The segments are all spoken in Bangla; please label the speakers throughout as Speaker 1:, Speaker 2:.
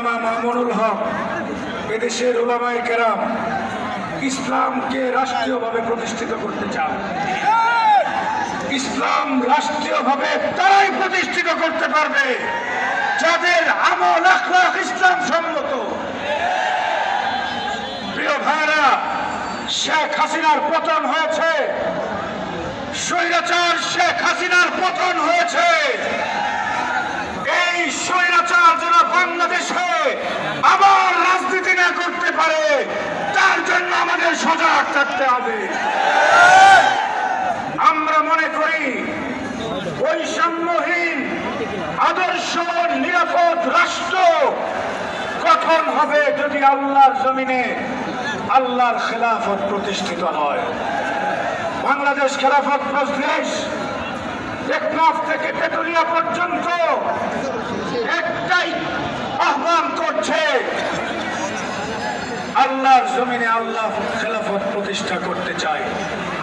Speaker 1: আল্লামা মামুনুল হক, এদেশের ওলামায় কেরাম, ইসলামকে রাষ্ট্রীয়ভাবে প্রতিষ্ঠিত করতে চান। ইসলাম রাষ্ট্রীয়ভাবে তারাই প্রতিষ্ঠিত করতে পারবে, যাদের আমল আখলাক ইসলাম সম্মত। প্রিয় ভাইরা শেখ হাসিনার পতন হয়েছে। স্বৈরাচার শেখ হাসিনার পতন সজাগ থাকতে হবে। আমরা মনে করি, বৈষম্যহীন, আদর্শ, নিরাপদ রাষ্ট্র গঠন হবে যদি আল্লাহর জমিনে আল্লাহর খেলাফত প্রতিষ্ঠিত হয়। বাংলাদেশ খেলাফত মজলিস, টেকনাফ থেকে তেতুলিয়া আল্লাহর জমিনে আল্লাহ খেলাফত প্রতিষ্ঠা করতে চায়।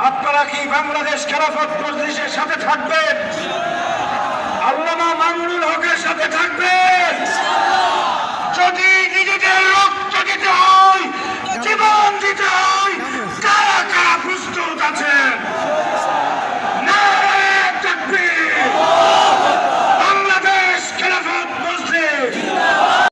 Speaker 1: আপনারা কি বাংলাদেশ খেলাফত প্রতিষ্ঠার সাথে থাকবেন?